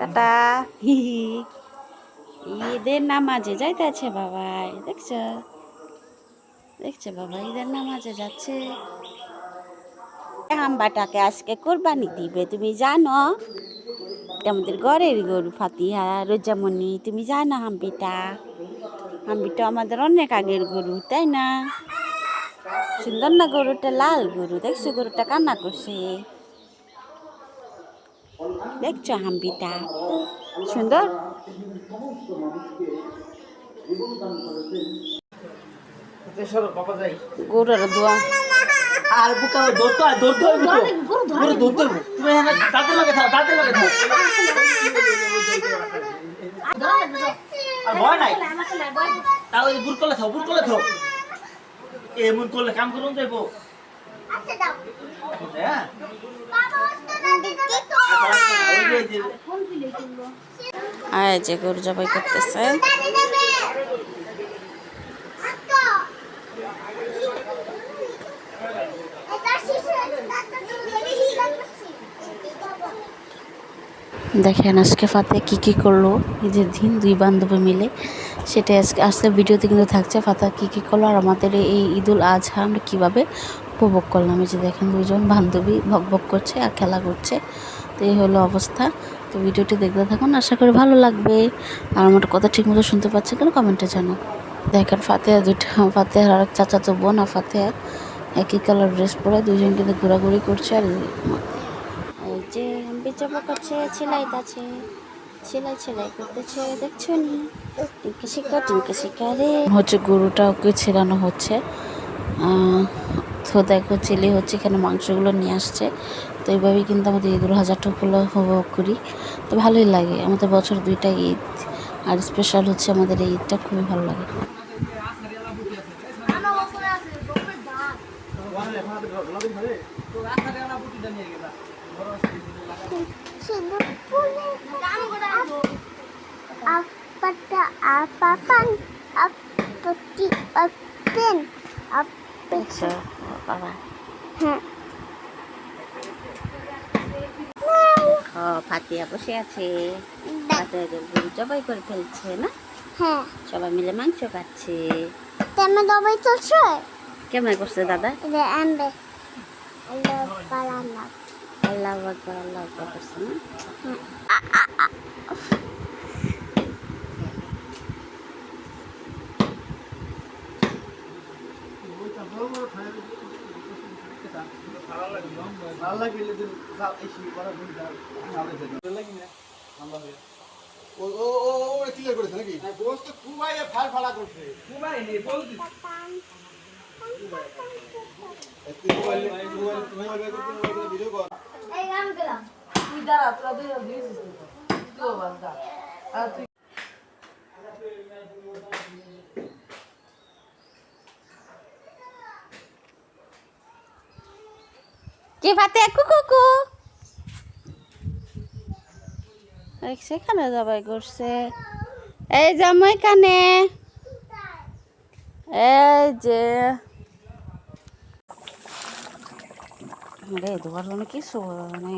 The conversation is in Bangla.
টাটা। ঈদের নামাজে যাইতেছে বাবাই দেখছ? দেখছ বাবা, ঈদের নামাজে যাচ্ছে। হাম্বাটাকে আজকে কোরবানি দিবে, তুমি জানো? আমাদের ঘরের গরু ফাতিহা, রোজামণি, তুমি জানো হাম্বিটা? হাম্বিটা আমাদের অনেক আগের গরু, তাই না? সুন্দর না গরুটা? লাল গরু, দেখছ গরুটা কান্না করছে? দেখছ হাম্বিটা সুন্দর বাবা যাই। গরুর দোয়া আর বুকা দৌড়তে হয় দৌড়তে হয় বুকো গরু দৌড়তে হবে তুমি এখানে দাঁতে লাগে থাও দাঁতে লাগে থাও। আর ভয় নাই? তাও করলে থাও থাও। এমন করলে কাম করুন যাইবো হ্যাঁ ওই যে- যে আর যে গরু জবাই করতেছে। দেখেন আজকে ফাতে কি কি করল? ঈদের দিন দুই বান্ধবী মিলে। সেটা আজকে আজকে ভিডিওতে কিন্তু থাকছে ফাতা কি কি করল আর আমাদের এই ঈদুল আজহা আমরা কীভাবে উপভোগ করলাম। এই যে দেখেন দুজন বান্ধবী ভক ভক করছে আর খেলা করছে। তো এই হলো অবস্থা। তো ভিডিওটি দেখতে থাকুন, আশা করি ভালো লাগবে। আর আমার কথা ঠিকমতো শুনতে পাচ্ছে কিনা কমেন্টে জানান। দেখেন ফাতেহা দুইটা ফাতেহার আর এক চাচাতো বোন আর ফাতেহা। একই কালার ড্রেস পরে দুজন কিন্তু ঘোরাঘুরি করছে আর যে বেচাপা করছে সেলাই সেলাই করতেছে, দেখছ নি? টিঙ্কে শিকা শিকা রে হচ্ছে গরুটা ওকে ছেড়ানো হচ্ছে। তো দেখো ছেলে হচ্ছে এখানে মাংসগুলো নিয়ে আসছে। তো এইভাবেই কিন্তু আমাদের ঈদুল হাজারটা উপভোগ করি। তো ভালোই লাগে। আমাদের বছর দুইটা ঈদ আর স্পেশাল হচ্ছে আমাদের এই ঈদটা, খুবই ভালো লাগে। দেখছ বাবা। হ্যাঁ। ও ফাতিয়া বসে আছে। ফাতিয়া গরু জবাই করে ফেলছে না? হ্যাঁ। সবাই মিলে মাংস খাচ্ছে। তেমন দবাই চলছে? কেমন করছে দাদা? আনবে। আল্লাহ আল্লাহ আকবর। করছে না? যে যাও এই শি করা ভুল দাও ভালো লাগে না? আমরা হয়ে ও ও ও ও ক্লিয়ার করেছে নাকি গোস্ত খুবাই ফাল ফালা করছে কুমাই নে বলদি তুই mobile mobile mobile mobile video কর এই গান গেলাম কি ফাতে? কুকু সেখানে যাবাই করছে। এই জামাই কানে এই যে। রে দুবার মানে কিছু মানে